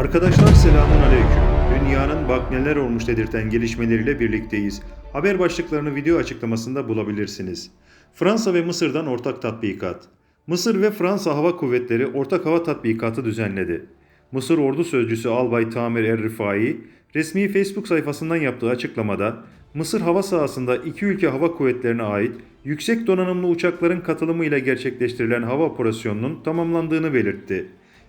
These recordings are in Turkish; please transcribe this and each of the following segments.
Arkadaşlar selamun aleyküm. Dünyanın bak neler olmuş dedirten gelişmeleriyle birlikteyiz. Haber başlıklarını video açıklamasında bulabilirsiniz. Fransa ve Mısır'dan ortak tatbikat. Mısır ve Fransa Hava Kuvvetleri ortak hava tatbikatı düzenledi. Mısır Ordu Sözcüsü Albay Tamer Er-Rifai, resmi Facebook sayfasından yaptığı açıklamada, Mısır hava sahasında iki ülke hava kuvvetlerine ait yüksek donanımlı uçakların katılımıyla gerçekleştirilen hava operasyonunun tamamlandığını belirtti.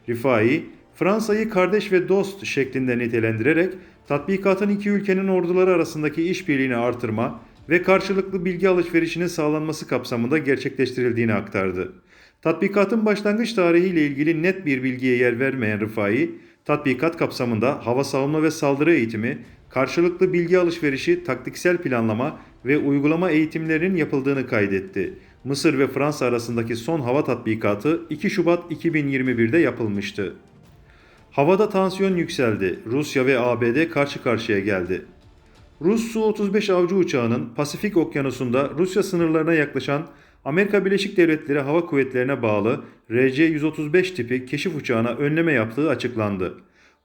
Rifai, Fransa'yı kardeş ve dost şeklinde nitelendirerek tatbikatın iki ülkenin orduları arasındaki işbirliğini artırma ve karşılıklı bilgi alışverişinin sağlanması kapsamında gerçekleştirildiğini aktardı. Tatbikatın başlangıç tarihiyle ilgili net bir bilgiye yer vermeyen Rıfai, tatbikat kapsamında hava savunma ve saldırı eğitimi, karşılıklı bilgi alışverişi, taktiksel planlama ve uygulama eğitimlerinin yapıldığını kaydetti. Mısır ve Fransa arasındaki son hava tatbikatı 2 Şubat 2021'de yapılmıştı. Havada tansiyon yükseldi. Rusya ve ABD karşı karşıya geldi. Rus Su-35 avcı uçağının Pasifik Okyanusu'nda Rusya sınırlarına yaklaşan Amerika Birleşik Devletleri Hava Kuvvetlerine bağlı RC-135 tipi keşif uçağına önleme yaptığı açıklandı.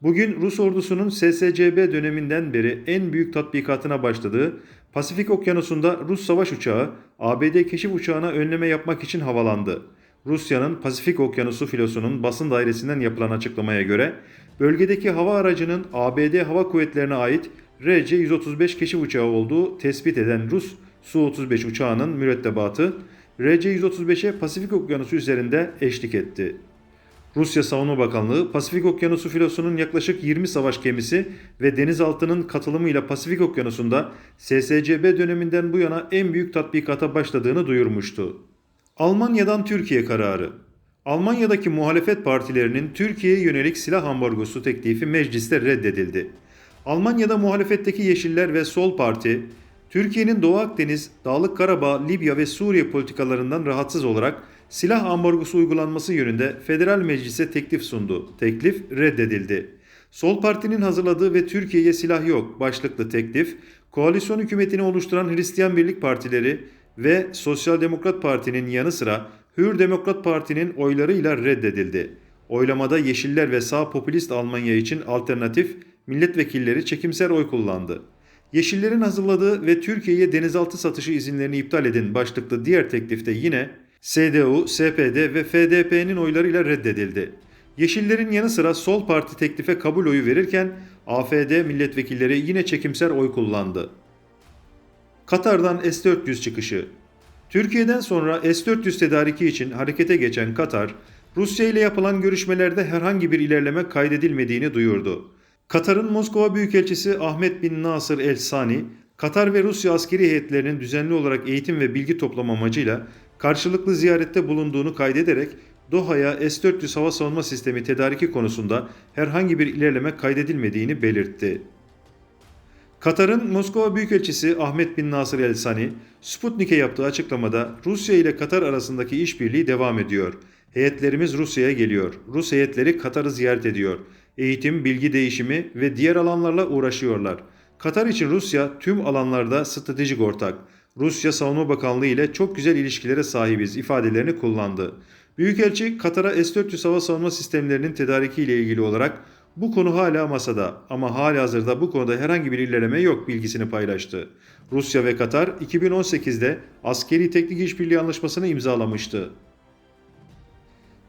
Bugün Rus ordusunun SSCB döneminden beri en büyük tatbikatına başladığı Pasifik Okyanusu'nda Rus savaş uçağı ABD keşif uçağına önleme yapmak için havalandı. Rusya'nın Pasifik Okyanusu filosunun basın dairesinden yapılan açıklamaya göre bölgedeki hava aracının ABD Hava Kuvvetlerine ait RC-135 keşif uçağı olduğu tespit eden Rus Su-35 uçağının mürettebatı RC-135'e Pasifik Okyanusu üzerinde eşlik etti. Rusya Savunma Bakanlığı, Pasifik Okyanusu filosunun yaklaşık 20 savaş gemisi ve denizaltının katılımıyla Pasifik Okyanusu'nda SSCB döneminden bu yana en büyük tatbikata başladığını duyurmuştu. Almanya'dan Türkiye kararı. Almanya'daki muhalefet partilerinin Türkiye'ye yönelik silah ambargosu teklifi mecliste reddedildi. Almanya'da muhalefetteki Yeşiller ve Sol Parti, Türkiye'nin Doğu Akdeniz, Dağlık Karabağ, Libya ve Suriye politikalarından rahatsız olarak silah ambargosu uygulanması yönünde federal meclise teklif sundu. Teklif reddedildi. Sol Parti'nin hazırladığı ve Türkiye'ye silah yok başlıklı teklif, koalisyon hükümetini oluşturan Hristiyan Birlik Partileri ve Sosyal Demokrat Parti'nin yanı sıra Hür Demokrat Parti'nin oylarıyla reddedildi. Oylamada Yeşiller ve sağ popülist Almanya için alternatif milletvekilleri çekimser oy kullandı. Yeşillerin hazırladığı ve Türkiye'ye denizaltı satışı izinlerini iptal edin başlıklı diğer teklifte yine CDU, SPD ve FDP'nin oylarıyla reddedildi. Yeşillerin yanı sıra Sol Parti teklife kabul oyu verirken AFD milletvekilleri yine çekimser oy kullandı. Katar'dan S-400 çıkışı Türkiye'den sonra S-400 tedariki için harekete geçen Katar, Rusya ile yapılan görüşmelerde herhangi bir ilerleme kaydedilmediğini duyurdu. Katar'ın Moskova Büyükelçisi Ahmet bin Nasır El Sani, Katar ve Rusya askeri heyetlerinin düzenli olarak eğitim ve bilgi toplama amacıyla karşılıklı ziyarette bulunduğunu kaydederek Doha'ya S-400 hava savunma sistemi tedariki konusunda herhangi bir ilerleme kaydedilmediğini belirtti. Katar'ın Moskova Büyükelçisi Ahmet bin Nasır El Sani, Sputnik'e yaptığı açıklamada Rusya ile Katar arasındaki işbirliği devam ediyor. Heyetlerimiz Rusya'ya geliyor. Rus heyetleri Katar'ı ziyaret ediyor. Eğitim, bilgi değişimi ve diğer alanlarla uğraşıyorlar. Katar için Rusya tüm alanlarda stratejik ortak. Rusya Savunma Bakanlığı ile çok güzel ilişkilere sahibiz ifadelerini kullandı. Büyükelçi Katar'a S-400 hava savunma sistemlerinin tedariki ile ilgili olarak bu konu hala masada ama hali hazırda bu konuda herhangi bir ilerleme yok bilgisini paylaştı. Rusya ve Katar 2018'de askeri teknik işbirliği anlaşmasını imzalamıştı.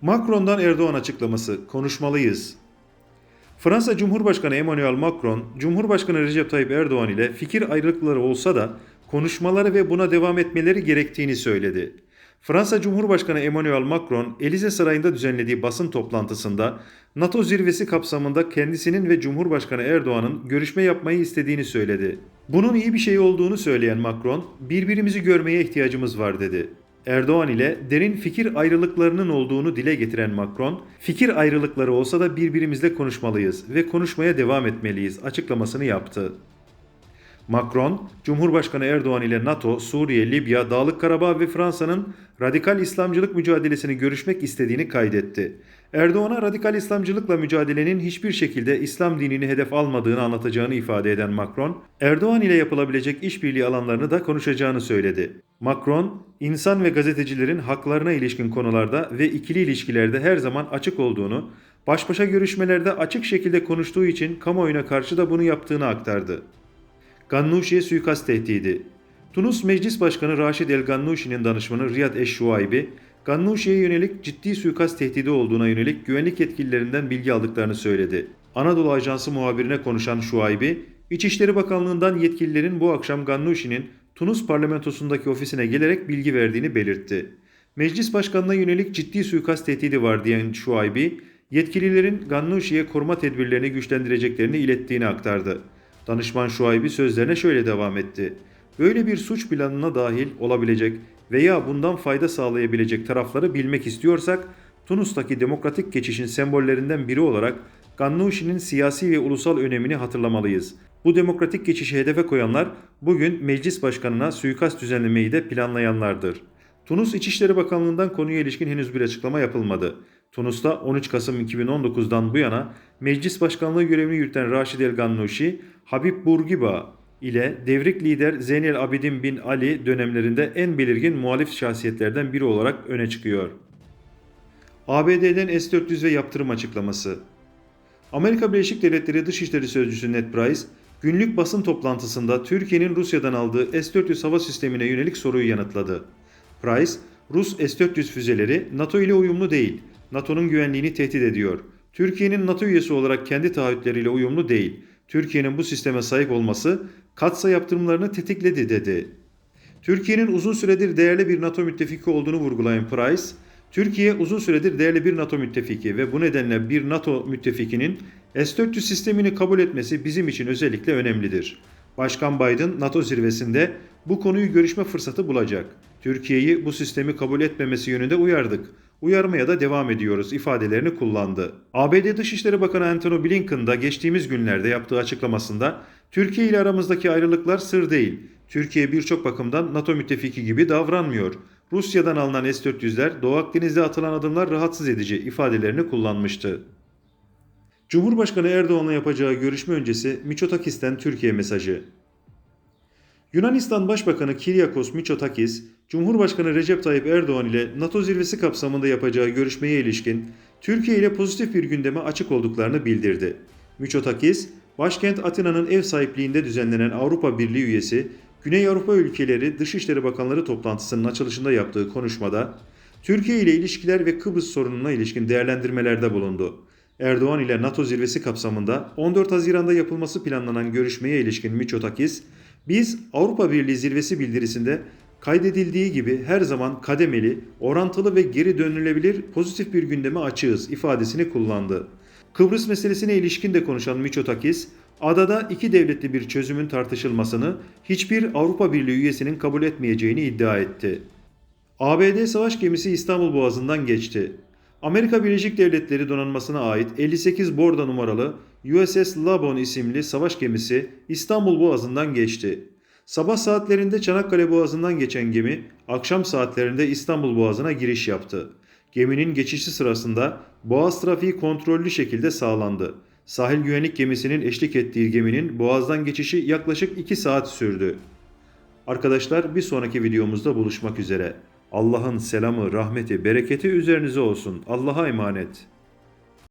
Macron'dan Erdoğan açıklaması konuşmalıyız. Fransa Cumhurbaşkanı Emmanuel Macron, Cumhurbaşkanı Recep Tayyip Erdoğan ile fikir ayrılıkları olsa da konuşmaları ve buna devam etmeleri gerektiğini söyledi. Fransa Cumhurbaşkanı Emmanuel Macron, Elize Sarayı'nda düzenlediği basın toplantısında NATO zirvesi kapsamında kendisinin ve Cumhurbaşkanı Erdoğan'ın görüşme yapmayı istediğini söyledi. Bunun iyi bir şey olduğunu söyleyen Macron, birbirimizi görmeye ihtiyacımız var dedi. Erdoğan ile derin fikir ayrılıklarının olduğunu dile getiren Macron, fikir ayrılıkları olsa da birbirimizle konuşmalıyız ve konuşmaya devam etmeliyiz açıklamasını yaptı. Macron, Cumhurbaşkanı Erdoğan ile NATO, Suriye, Libya, Dağlık Karabağ ve Fransa'nın radikal İslamcılık mücadelesini görüşmek istediğini kaydetti. Erdoğan'a radikal İslamcılıkla mücadelenin hiçbir şekilde İslam dinini hedef almadığını anlatacağını ifade eden Macron, Erdoğan ile yapılabilecek işbirliği alanlarını da konuşacağını söyledi. Macron, insan ve gazetecilerin haklarına ilişkin konularda ve ikili ilişkilerde her zaman açık olduğunu, Baş başa görüşmelerde açık şekilde konuştuğu için kamuoyuna karşı da bunu yaptığını aktardı. Gannuşi'ye suikast tehdidi. Tunus Meclis Başkanı Raşid El Gannuşi'nin danışmanı Riyad Eşşuaybi, Gannuşi'ye yönelik ciddi suikast tehdidi olduğuna yönelik güvenlik yetkililerinden bilgi aldıklarını söyledi. Anadolu Ajansı muhabirine konuşan Şuaybi, İçişleri Bakanlığı'ndan yetkililerin bu akşam Gannuşi'nin Tunus parlamentosundaki ofisine gelerek bilgi verdiğini belirtti. Meclis Başkanı'na yönelik ciddi suikast tehdidi var diyen Şuaybi, yetkililerin Gannuşi'ye koruma tedbirlerini güçlendireceklerini ilettiğini aktardı. Danışman Şuaybi sözlerine şöyle devam etti. Böyle bir suç planına dahil olabilecek veya bundan fayda sağlayabilecek tarafları bilmek istiyorsak, Tunus'taki demokratik geçişin sembollerinden biri olarak Gannuşi'nin siyasi ve ulusal önemini hatırlamalıyız. Bu demokratik geçişi hedefe koyanlar bugün meclis başkanına suikast düzenlemeyi de planlayanlardır. Tunus İçişleri Bakanlığı'ndan konuya ilişkin henüz bir açıklama yapılmadı. Tunus'ta 13 Kasım 2019'dan bu yana meclis başkanlığı görevini yürüten Raşid El Gannuşi, Habib Bourguiba ile devrik lider Zeynel Abidin bin Ali dönemlerinde en belirgin muhalif şahsiyetlerden biri olarak öne çıkıyor. ABD'den S-400 ve yaptırım açıklaması Amerika Birleşik Devletleri Dışişleri Sözcüsü Ned Price, günlük basın toplantısında Türkiye'nin Rusya'dan aldığı S-400 hava sistemine yönelik soruyu yanıtladı. Price, Rus S-400 füzeleri NATO ile uyumlu değil, NATO'nun güvenliğini tehdit ediyor. Türkiye'nin NATO üyesi olarak kendi taahhütleriyle uyumlu değil. Türkiye'nin bu sisteme sahip olması katsa yaptırımlarını tetikledi dedi. Türkiye'nin uzun süredir değerli bir NATO müttefiki olduğunu vurgulayan Price, Türkiye uzun süredir değerli bir NATO müttefiki ve bu nedenle bir NATO müttefikinin S-400 sistemini kabul etmesi bizim için özellikle önemlidir. Başkan Biden NATO zirvesinde bu konuyu görüşme fırsatı bulacak. Türkiye'yi bu sistemi kabul etmemesi yönünde uyardık. Uyarmaya da devam ediyoruz ifadelerini kullandı. ABD Dışişleri Bakanı Antony Blinken da geçtiğimiz günlerde yaptığı açıklamasında Türkiye ile aramızdaki ayrılıklar sır değil. Türkiye birçok bakımdan NATO müttefiki gibi davranmıyor. Rusya'dan alınan S-400'ler Doğu Akdeniz'de atılan adımlar rahatsız edici ifadelerini kullanmıştı. Cumhurbaşkanı Erdoğan'la yapacağı görüşme öncesi Miçotakis'ten Türkiye mesajı. Yunanistan Başbakanı Kyriakos Mitsotakis, Cumhurbaşkanı Recep Tayyip Erdoğan ile NATO zirvesi kapsamında yapacağı görüşmeye ilişkin Türkiye ile pozitif bir gündeme açık olduklarını bildirdi. Mitsotakis, başkent Atina'nın ev sahipliğinde düzenlenen Avrupa Birliği üyesi Güney Avrupa ülkeleri Dışişleri Bakanları toplantısının açılışında yaptığı konuşmada Türkiye ile ilişkiler ve Kıbrıs sorununa ilişkin değerlendirmelerde bulundu. Erdoğan ile NATO zirvesi kapsamında 14 Haziran'da yapılması planlanan görüşmeye ilişkin Mitsotakis, biz Avrupa Birliği zirvesi bildirisinde kaydedildiği gibi her zaman kademeli, orantılı ve geri dönülebilir pozitif bir gündeme açığız ifadesini kullandı. Kıbrıs meselesine ilişkin de konuşan Mitsotakis, adada iki devletli bir çözümün tartışılmasını hiçbir Avrupa Birliği üyesinin kabul etmeyeceğini iddia etti. ABD savaş gemisi İstanbul Boğazı'ndan geçti. Amerika Birleşik Devletleri donanmasına ait 58 borda numaralı USS Labon isimli savaş gemisi İstanbul Boğazı'ndan geçti. Sabah saatlerinde Çanakkale Boğazı'ndan geçen gemi akşam saatlerinde İstanbul Boğazı'na giriş yaptı. Geminin geçişi sırasında boğaz trafiği kontrollü şekilde sağlandı. Sahil güvenlik gemisinin eşlik ettiği geminin boğazdan geçişi yaklaşık 2 saat sürdü. Arkadaşlar bir sonraki videomuzda buluşmak üzere. Allah'ın selamı, rahmeti, bereketi üzerinize olsun. Allah'a emanet.